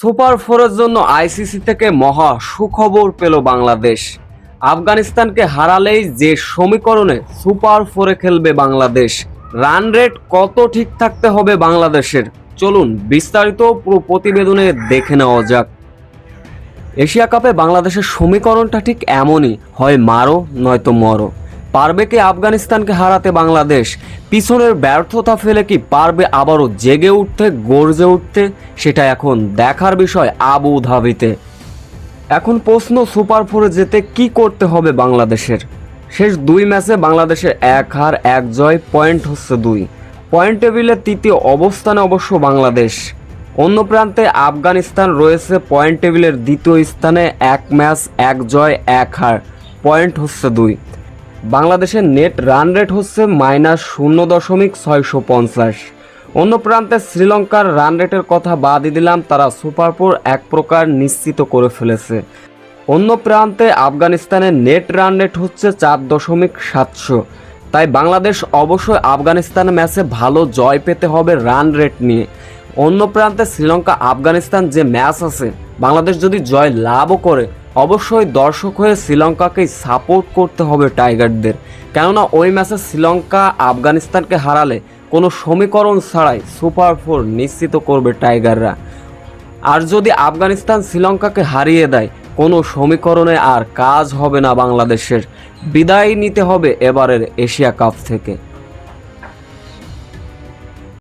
Super ফোরের জন্য ICC থেকে মহা সুখবর পেল বাংলাদেশ। আফগানিস্তানকে হারালেই যে সমীকরণে সুপার ফোরে খেলবে বাংলাদেশ, রান রেট কত ঠিক থাকতে হবে বাংলাদেশের? চলুন বিস্তারিত পুরো প্রতিবেদনে দেখে নেওয়া যাক। এশিয়া কাপে বাংলাদেশের সমীকরণটা ঠিক এমনই, হয় মারো নয়তো মরো। পারবে কি আফগানিস্তানকে হারাতে বাংলাদেশ? পিছনের ব্যর্থতা ফেলে কি পারবে আবারও জেগে উঠতে, গর্জে উঠতে? সেটা এখন দেখার বিষয় আবু ধাবিতে। এখন প্রশ্ন, সুপার ফোরে যেতে কি করতে হবে বাংলাদেশের? শেষ দুই ম্যাচে বাংলাদেশের এক হার, এক জয়, পয়েন্ট হচ্ছে দুই। পয়েন্ট টেবিলের তৃতীয় অবস্থানে অবশ্য বাংলাদেশ। অন্য প্রান্তে আফগানিস্তান রয়েছে পয়েন্ট টেবিলের দ্বিতীয় স্থানে, এক ম্যাচ, এক জয়, এক হার, পয়েন্ট হচ্ছে দুই। বাংলাদেশের নেট রান রেট হচ্ছে মাইনাস শূন্য দশমিক ছয়শো পঞ্চাশ। অন্য প্রান্তে শ্রীলঙ্কার রান রেটের কথা বাদই দিলাম, তারা সুপার ফোর এক প্রকার নিশ্চিত করে ফেলেছে। অন্য প্রান্তে আফগানিস্তানের নেট রান রেট হচ্ছে চার দশমিক সাতশো। তাই বাংলাদেশ অবশ্যই আফগানিস্তান ম্যাচে ভালো জয় পেতে হবে রান রেট নিয়ে। অন্য প্রান্তে শ্রীলঙ্কা আফগানিস্তান যে ম্যাচ আছে, বাংলাদেশ যদি জয় লাভও করে অবশ্যই দর্শক হয়ে শ্রীলঙ্কাকেই সাপোর্ট করতে হবে টাইগারদের। কেননা ওই ম্যাচে শ্রীলঙ্কা আফগানিস্তানকে হারালে কোনো সমীকরণ ছাড়াই সুপার ফোর নিশ্চিত করবে টাইগাররা। আর যদি আফগানিস্তান শ্রীলঙ্কাকে হারিয়ে দেয়, কোনো সমীকরণে আর কাজ হবে না বাংলাদেশের। বিদায় নিতে হবে এবারের এশিয়া কাপ থেকে।